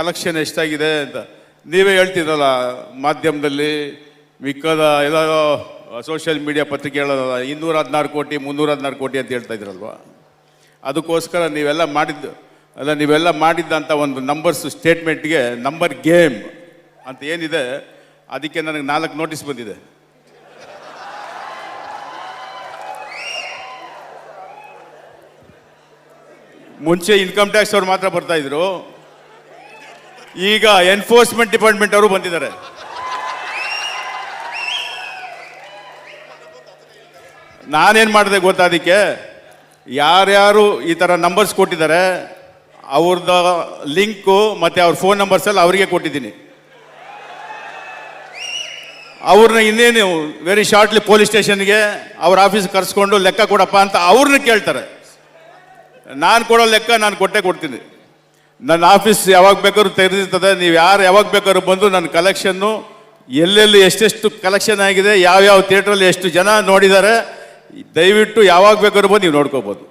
Collection ಎಷ್ಟಾಗಿದೆ ಅಂತ. ನೀವೇ ಹೇಳ್ತಿದ್ರಲ್ಲ, ಮಾಧ್ಯಮದಲ್ಲಿ ಮಿಕ್ಕದ ಎಲ್ಲ ಸೋಷಿಯಲ್ ಮೀಡಿಯಾ ಪತ್ರಿಕೆಗಳ ಇನ್ನೂರ ಹದಿನಾರು ಕೋಟಿ ಮುನ್ನೂರ ಹದಿನಾರು ಕೋಟಿ ಅಂತ ಹೇಳ್ತಾ ಇದ್ರಲ್ವಾ? ಅದಕ್ಕೋಸ್ಕರ ನೀವೆಲ್ಲ ಮಾಡಿದ್ದು, ಅಲ್ಲ, ನೀವೆಲ್ಲ ಮಾಡಿದ್ದಂಥ ಒಂದು ನಂಬರ್ಸ್ ಸ್ಟೇಟ್ಮೆಂಟ್ಗೆ ನಂಬರ್ ಗೇಮ್ ಅಂತ ಏನಿದೆ, ಅದಕ್ಕೆ ನನಗೆ ನಾಲ್ಕು ನೋಟಿಸ್ ಬಂದಿದೆ. ಮುಂಚೆ ಇನ್ಕಮ್ ಟ್ಯಾಕ್ಸ್ ಅವ್ರು ಮಾತ್ರ ಬರ್ತಾ ಇದ್ರು. ಈಗ ಎನ್ಫೋರ್ಸ್ಮೆಂಟ್ ಡಿಪಾರ್ಟ್ಮೆಂಟ್ ಅವರು ಬಂದಿದ್ದಾರೆ. ನಾನೇನು ಮಾಡಿದೆ ಗೊತ್ತಾ ಅದಕ್ಕೆ? ಯಾರ್ಯಾರು ಈ ಥರ ನಂಬರ್ಸ್ ಕೊಟ್ಟಿದ್ದಾರೆ ಅವ್ರದ್ದು ಲಿಂಕು ಮತ್ತು ಅವ್ರ ಫೋನ್ ನಂಬರ್ಸ್ ಎಲ್ಲ ಅವರಿಗೆ ಕೊಟ್ಟಿದ್ದೀನಿ. ಅವ್ರನ್ನ ಇನ್ನೇನು ವೆರಿ ಶಾರ್ಟ್ಲಿ ಪೊಲೀಸ್ ಸ್ಟೇಷನ್ಗೆ ಅವ್ರ ಆಫೀಸ್ ಕರೆಸ್ಕೊಂಡು, ಲೆಕ್ಕ ಕೊಡಪ್ಪ ಅಂತ ಅವ್ರನ್ನ ಕೇಳ್ತಾರೆ. ನಾನು ಕೊಡೋ ಲೆಕ್ಕ ನಾನು ಕೊಟ್ಟೆ ಕೊಡ್ತೀನಿ. ನನ್ನ ಆಫೀಸ್ ಯಾವಾಗ ಬೇಕಾದ್ರೂ ತೆರೆದಿರ್ತದೆ ನೀವು ಯಾರು ಯಾವಾಗ ಬೇಕಾದ್ರೂ ಬಂದು ನನ್ನ ಕಲೆಕ್ಷನ್ನು ಎಲ್ಲೆಲ್ಲಿ ಎಷ್ಟೆಷ್ಟು ಕಲೆಕ್ಷನ್ ಆಗಿದೆ, ಯಾವ್ಯಾವ ಥಿಯೇಟ್ರಲ್ಲಿ ಎಷ್ಟು ಜನ ನೋಡಿದ್ದಾರೆ, ದಯವಿಟ್ಟು ಯಾವಾಗ ಬೇಕಾದ್ರೂ ಬಂದು ನೀವು ನೋಡ್ಕೋಬೋದು.